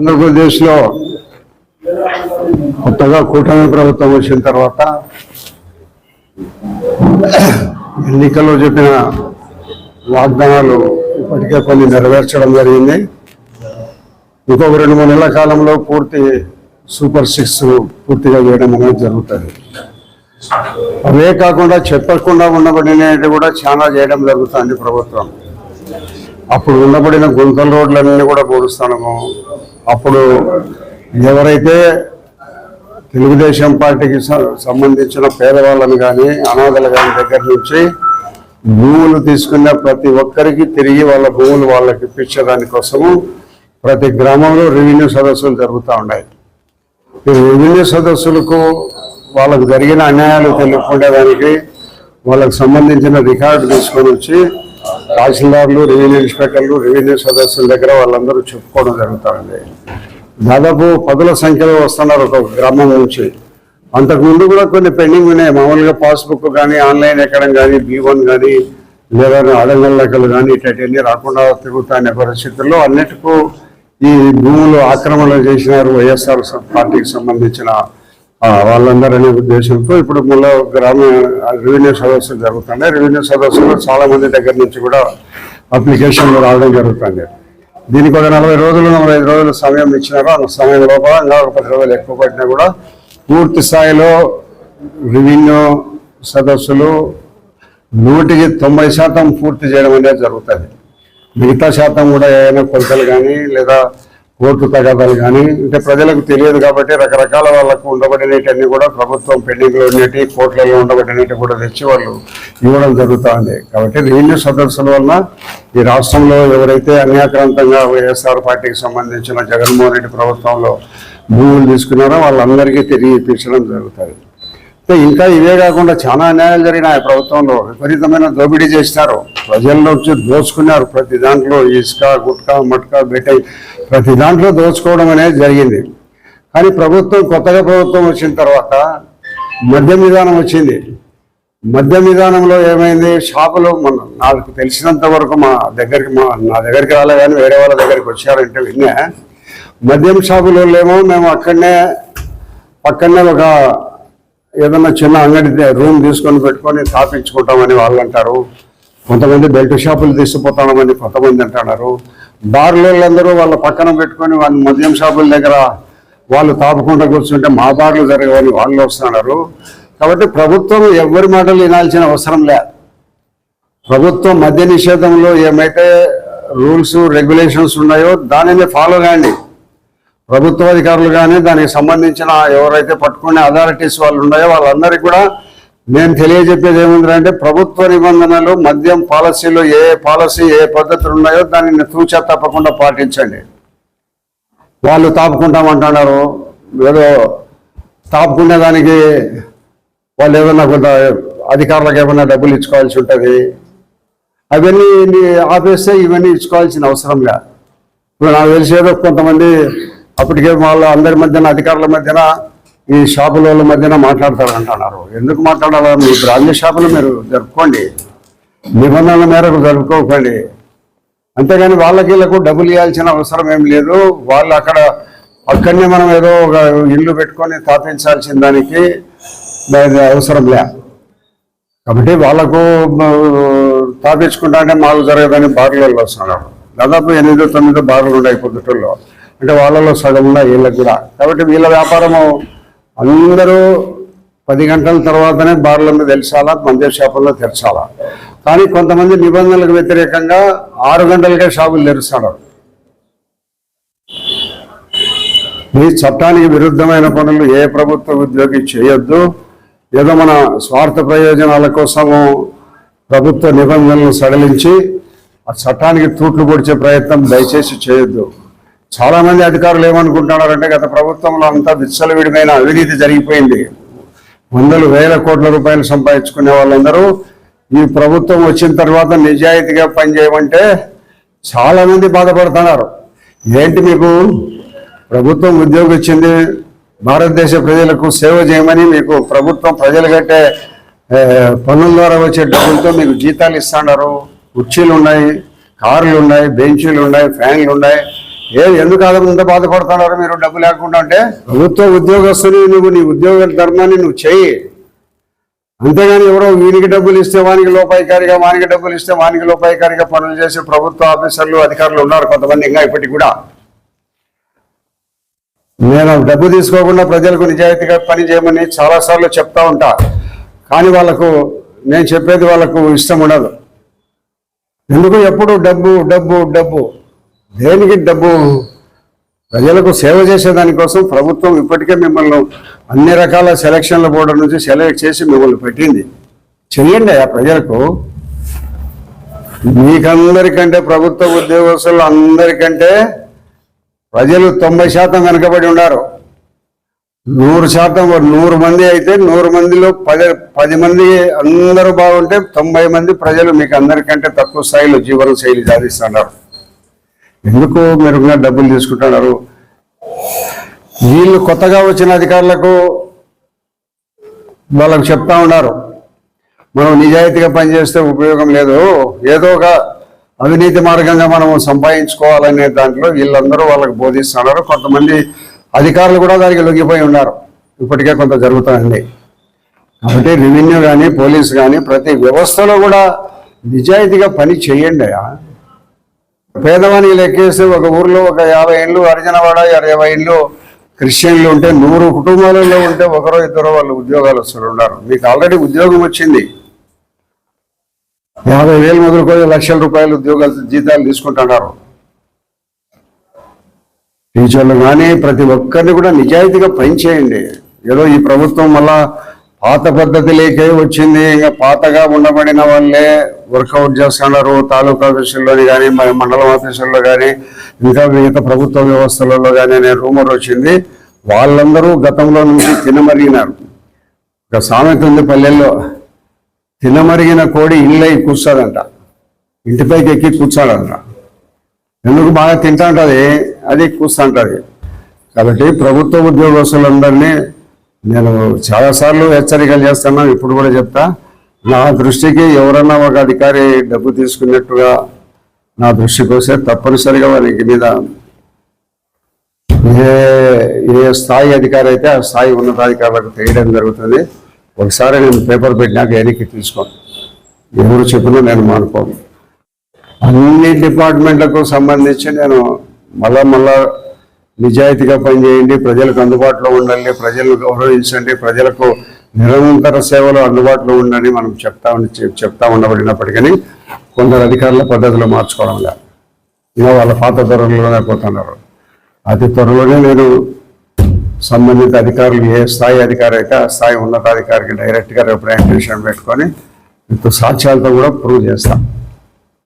ఆంధ్రప్రదేశ్లో కొత్తగా కూటమి ప్రభుత్వం వచ్చిన తర్వాత ఎన్నికల్లో చెప్పిన వాగ్దానాలు ఇప్పటికే కొన్ని నెరవేర్చడం జరిగింది. ఇంకొక రెండు మూడు నెలల కాలంలో పూర్తి సూపర్ సిక్స్ పూర్తిగా వేయడం అనేది జరుగుతుంది. అవే కాకుండా చెప్పకుండా ఉండబడినవి కూడా చాలా చేయడం జరుగుతుంది ప్రభుత్వం. అప్పుడు ఉండబడిన గుంతల రోడ్లన్నీ కూడా పూడుస్తాము అప్పుడు ఎవరైతే తెలుగుదేశం పార్టీకి సంబంధించిన పేదవాళ్ళని కానీ అనాథలు కానీ దగ్గర నుంచి భూములు తీసుకున్న ప్రతి ఒక్కరికి తిరిగి వాళ్ళ భూములు వాళ్ళకి ఇప్పించడాని కోసము ప్రతి గ్రామంలో రెవెన్యూ సదస్సులు జరుగుతూ ఉన్నాయి. ఈ రెవెన్యూ సదస్సులకు వాళ్ళకు జరిగిన అన్యాయాలు తెలుపుకునేదానికి వాళ్ళకు సంబంధించిన రికార్డు తీసుకొని వచ్చి తహసీల్దార్లు రెవెన్యూ ఇన్స్పెక్టర్లు రెవెన్యూ సదస్సుల దగ్గర వాళ్ళందరూ చెప్పుకోవడం జరుగుతుంది. దాదాపు పదుల సంఖ్యలో వస్తున్నారు ఒక గ్రామం నుంచి. అంతకుముందు కూడా కొన్ని పెండింగ్ ఉన్నాయి. మామూలుగా పాస్బుక్ కానీ ఆన్లైన్ ఎక్కడం కానీ బీ వన్ కానీ లేదా అడంగల్ లెక్కలు కానీ ఇట్లాంటివన్నీ రాకుండా తిరుగుతాయనే పరిస్థితుల్లో అన్నిటికూ ఈ భూములు ఆక్రమణ చేసినారు వైఎస్ఆర్ పార్టీకి సంబంధించిన వాళ్ళందరనే ఉద్దేశంతో ఇప్పుడు మళ్ళీ గ్రామ రెవెన్యూ సదస్సులు జరుగుతున్నాయి. రెవెన్యూ సదస్సులో చాలా మంది దగ్గర నుంచి కూడా అప్లికేషన్లు రావడం జరుగుతుంది. దీనికి ఒక నలభై రోజులు నలభై ఐదు రోజులు సమయం ఇచ్చినారు. ఆ సమయం లోపల ఇంకా ఒక పది రోజులు ఎక్కువ పట్టినా కూడా పూర్తి స్థాయిలో రెవెన్యూ సదస్సులు నూటికి తొంభై శాతం పూర్తి చేయడం అనేది జరుగుతుంది. మిగతా శాతం కూడా ఏమైనా కొలతలు కానీ లేదా కోర్టు తగాదాలు కానీ అంటే ప్రజలకు తెలియదు కాబట్టి రకరకాల వాళ్ళకు ఉండబడినవి కూడా ప్రభుత్వం పెండింగ్లో ఉండేవి కోర్టులలో ఉండబడినట్టు కూడా తెచ్చి వాళ్ళు ఇవ్వడం జరుగుతుంది. కాబట్టి రెవెన్యూ సదస్సుల వలన ఈ రాష్ట్రంలో ఎవరైతే అన్యాక్రాంతంగా వైఎస్ఆర్ పార్టీకి సంబంధించిన జగన్మోహన్ రెడ్డి ప్రభుత్వంలో భూములు తీసుకున్నారో వాళ్ళందరికీ తిరిగి ఇప్పించడం జరుగుతుంది. ఇంకా ఇవే కాకుండా చాలా అన్యాయాలు జరిగినాయి ప్రభుత్వంలో. విపరీతమైన దోపిడీ చేసినారు. ప్రజల్లో వచ్చి దోచుకున్నారు. ప్రతి దాంట్లో ఇసుక గుట్కా మట్కా బెట్టై ప్రతి దాంట్లో దోచుకోవడం అనేది జరిగింది. కానీ ప్రభుత్వం కొత్తగా ప్రభుత్వం వచ్చిన తర్వాత మద్యం విధానం వచ్చింది. మద్యం విధానంలో ఏమైంది? షాపులు మన నాకు తెలిసినంత వరకు మా దగ్గరికి మా నా దగ్గరికి రాలే కానీ వేరే వాళ్ళ దగ్గరికి వచ్చారంటే విన్నా. మద్యం షాపులో ఏమో మేము అక్కడనే పక్కనే ఒక ఏదన్నా చిన్న అంగడి రూమ్ తీసుకొని పెట్టుకొని స్థాపించుకుంటామని వాళ్ళు అంటారు. కొంతమంది బెల్ట్ షాపులు తీసుకుపోతామని కొంతమంది అంటున్నారు. బార్లందరూ వాళ్ళ పక్కన పెట్టుకొని వాళ్ళ మద్యం షాపుల దగ్గర వాళ్ళు తాపకుండా కూర్చుంటే మా బార్లు జరగవని వాళ్ళు వస్తున్నారు. కాబట్టి ప్రభుత్వం ఎవరి మాటలు వినాల్సిన అవసరం లే. ప్రభుత్వం మద్య నిషేధంలో ఏమైతే రూల్స్ రెగ్యులేషన్స్ ఉన్నాయో దానిని ఫాలో కాండి. ప్రభుత్వ అధికారులు కానీ దానికి సంబంధించిన ఎవరైతే పట్టుకునే అథారిటీస్ వాళ్ళు ఉన్నాయో వాళ్ళందరికీ కూడా నేను తెలియజెప్పేది ఏముందంటే ప్రభుత్వ నిబంధనలు మద్యం పాలసీలు ఏ పాలసీ ఏ పద్ధతులు ఉన్నాయో దానిని తూచా తప్పకుండా పాటించండి. వాళ్ళు తాపుకుంటామంటున్నారు. ఏదో తాపుకునే దానికి వాళ్ళు ఏదన్నా కొంత అధికారులకు ఏమైనా డబ్బులు ఇచ్చుకోవాల్సి ఉంటుంది. అవన్నీ ఆపేస్తే ఇవన్నీ ఇచ్చుకోవాల్సిన అవసరంగా. ఇప్పుడు నాకు తెలిసేదో కొంతమంది అప్పటికే వాళ్ళు అందరి మధ్యన అధికారుల మధ్యన ఈ షాపుల వాళ్ళ మధ్యన మాట్లాడతారంటున్నారు. ఎందుకు మాట్లాడాలి? మీ బ్రాంచ్ షాపులు మీరు జరుపుకోండి. నిబంధనల మేరకు జరుపుకోకండి. అంతేగాని వాళ్ళకి వీళ్ళకు డబ్బులు ఇవ్వాల్సిన అవసరం ఏం లేదు. వాళ్ళు అక్కడ అక్కడనే మనం ఏదో ఒక ఇల్లు పెట్టుకొని స్థాపించాల్సిన దానికి అవసరం లే. కాబట్టి వాళ్ళకు స్థాపించుకుంటా అంటే మాకు జరగదని బార్లలో వస్తున్నారు దాదాపు ఎనిమిదో తొమ్మిదో బార్లు ఉన్నాయి పొద్దుటల్లో అంటే వాళ్ళలో సగం ఉన్న వీళ్ళకి కూడా. కాబట్టి వీళ్ళ వ్యాపారము అందరూ పది గంటల తర్వాతనే బార్లను తెలిసాలా మంద్య షాపుల్లో తెరచాలా. కానీ కొంతమంది నిబంధనలకు వ్యతిరేకంగా ఆరు గంటలకే షాపులు తెరుస్తాడు. ఈ చట్టానికి విరుద్ధమైన పనులు ఏ ప్రభుత్వ ఉద్యోగి చేయొద్దు. ఏదో మన స్వార్థ ప్రయోజనాల కోసము ప్రభుత్వ నిబంధనలను సడలించి ఆ చట్టానికి తూట్లు పొడిచే ప్రయత్నం దయచేసి చేయొద్దు. చాలా మంది అధికారులు ఏమనుకుంటున్నారంటే గత ప్రభుత్వంలో అంతా విచ్చలవిడిమైన అవినీతి జరిగిపోయింది. వందలు వేల కోట్ల రూపాయలు సంపాదించుకునే వాళ్ళందరూ ఈ ప్రభుత్వం వచ్చిన తర్వాత నిజాయితీగా పనిచేయమంటే చాలా మంది బాధపడుతున్నారు. ఏంటి మీకు? ప్రభుత్వం ఉద్యోగం ఇచ్చింది భారతదేశ ప్రజలకు సేవ చేయమని మీకు ప్రభుత్వం ప్రజలు కట్టే పనుల పన్నుల ద్వారా వచ్చే డబ్బులతో మీకు జీతాలు ఇస్తున్నారు కుర్చీలు ఉన్నాయి కార్లు ఉన్నాయి బెంచీలు ఉన్నాయి ఫ్యాన్లు ఉన్నాయి. ఏ ఎందుకు అలా ఇంత బాధపడుతున్నారు మీరు? డబ్బు లేకుండా అంటే ప్రభుత్వ ఉద్యోగస్తుని నువ్వు నీ ఉద్యోగ ధర్మాన్ని నువ్వు చెయ్యి అంతేగాని ఎవరో వీనికి డబ్బులు ఇస్తే వానికి లోపాయికారిగా వానికి డబ్బులు ఇస్తే వానికి లోపాయికారిగా పనులు చేసే ప్రభుత్వ ఆఫీసర్లు అధికారులు ఉన్నారు కొంతమంది ఇంకా ఇప్పటికి కూడా. నేను డబ్బు తీసుకోకుండా ప్రజలకు నిజాయితీగా పని చేయమని చాలాసార్లు చెప్తా ఉంటా. కానీ వాళ్ళకు నేను చెప్పేది వాళ్ళకు ఇష్టం ఉండదు. ఎందుకు? ఎప్పుడు డబ్బు డబ్బు డబ్బు. దేనికి డబ్బు? ప్రజలకు సేవ చేసేదానికోసం ప్రభుత్వం ఇప్పటికే మిమ్మల్ని అన్ని రకాల సెలక్షన్ల బోర్డు నుంచి సెలెక్ట్ చేసి మిమ్మల్ని పెట్టింది. చెయ్యండి ఆ ప్రజలకు. మీకందరికంటే ప్రభుత్వ ఉద్యోగస్తులు అందరికంటే ప్రజలు తొంభై శాతం వెనకబడి ఉన్నారు. నూరు శాతం నూరు మంది అయితే నూరు మందిలో పది పది మంది అందరూ బాగుంటే తొంభై మంది ప్రజలు మీకు అందరికంటే తక్కువ స్థాయిలో జీవన శైలి సాధిస్తున్నారు. ఎందుకు మెరుగున డబ్బులు తీసుకుంటున్నారు? వీళ్ళు కొత్తగా వచ్చిన అధికారులకు వాళ్ళకు చెప్తా ఉన్నారు. మనం నిజాయితీగా పనిచేస్తే ఉపయోగం లేదు. ఏదో ఒక అవినీతి మార్గంగా మనం సంపాదించుకోవాలనే దాంట్లో వీళ్ళందరూ వాళ్ళకి బోధిస్తున్నారు. కొంతమంది అధికారులు కూడా దానికి లొంగిపోయి ఉన్నారు. ఇప్పటికే కొంత జరుగుతుంది. కాబట్టి రెవెన్యూ కానీ పోలీస్ కానీ ప్రతి వ్యవస్థలో కూడా నిజాయితీగా పని చేయండి పేదవానికి లెక్కేస్తే ఒక ఊర్లో ఒక యాభై ఇండ్లు హరిజనవాడ ఇరవై ఇండ్లు క్రిస్టియన్లు ఉంటే నూరు కుటుంబాలలో ఉంటే ఒకరో ఇద్దరు వాళ్ళు ఉద్యోగాలు వస్తున్నారు ఉన్నారు. మీకు ఆల్రెడీ ఉద్యోగం వచ్చింది. యాభై వేలు మొదలుకొని లక్షల రూపాయలు ఉద్యోగాలు జీతాలు తీసుకుంటున్నారు. టీచర్లు కానీ ప్రతి ఒక్కరిని కూడా నిజాయితీగా పనిచేయండి. ఏదో ఈ ప్రభుత్వం మళ్ళా పాత పద్ధతి లేకే వచ్చింది. ఇంకా పాతగా ఉండబడిన వాళ్ళే వర్కౌట్ చేస్తున్నారు. తాలూకా ఆఫీసుల్లోని కానీ మన మండలం ఆఫీసుల్లో కానీ ఇంకా మిగతా ప్రభుత్వ వ్యవస్థలలో కానీ అనే రూమర్ వచ్చింది. వాళ్ళందరూ గతంలో నుంచి తినమరిగినారు. ఒక సామెత ఉంది పల్లెల్లో తినమరిగిన కోడి ఇళ్ళై కూర్చోదంట ఇంటిపైకి ఎక్కి కూర్చోడంట ఎందుకు బాగా తింటాంటది అది కూర్చుంటుంది కాబట్టి ప్రభుత్వ ఉద్యోగస్తులందరినీ నేను చాలాసార్లు హెచ్చరికలు చేస్తాను ఇప్పుడు కూడా చెప్తా. నా దృష్టికి ఎవరన్నా ఒక అధికారి డబ్బు తీసుకున్నట్టుగా నా దృష్టికి వస్తే తప్పనిసరిగా వారికి మీద ఏ ఏ స్థాయి అధికారి అయితే ఆ స్థాయి ఉన్నతాధికారులకు తెలియడం జరుగుతుంది. ఒకసారి నేను పేపర్ పెట్టినాక ఎన్నిక తీసుకోను. ఎవరు చెప్పినా నేను మానుకోను. అన్ని డిపార్ట్మెంట్లకు సంబంధించి నేను మళ్ళా మళ్ళా నిజాయితీగా పనిచేయండి ప్రజలకు అందుబాటులో ఉండండి ప్రజలను గౌరవించండి ప్రజలకు నిరంతర సేవలు అందుబాటులో ఉండని మనం చెప్తా చెప్తా ఉండబడినప్పటికీ కొందరు అధికారుల పద్ధతిలో మార్చుకోవడం లేదు. వాళ్ళ పాత త్వరలోనే పోతున్నారు. అతి త్వరలోనే నేను సంబంధిత అధికారులు ఏ స్థాయి అధికారి అయితే ఆ స్థాయి ఉన్నతాధికారికి డైరెక్ట్గా రిప్రజెంటేషన్ పెట్టుకొని సాక్ష్యాలతో కూడా ప్రూవ్ చేస్తాను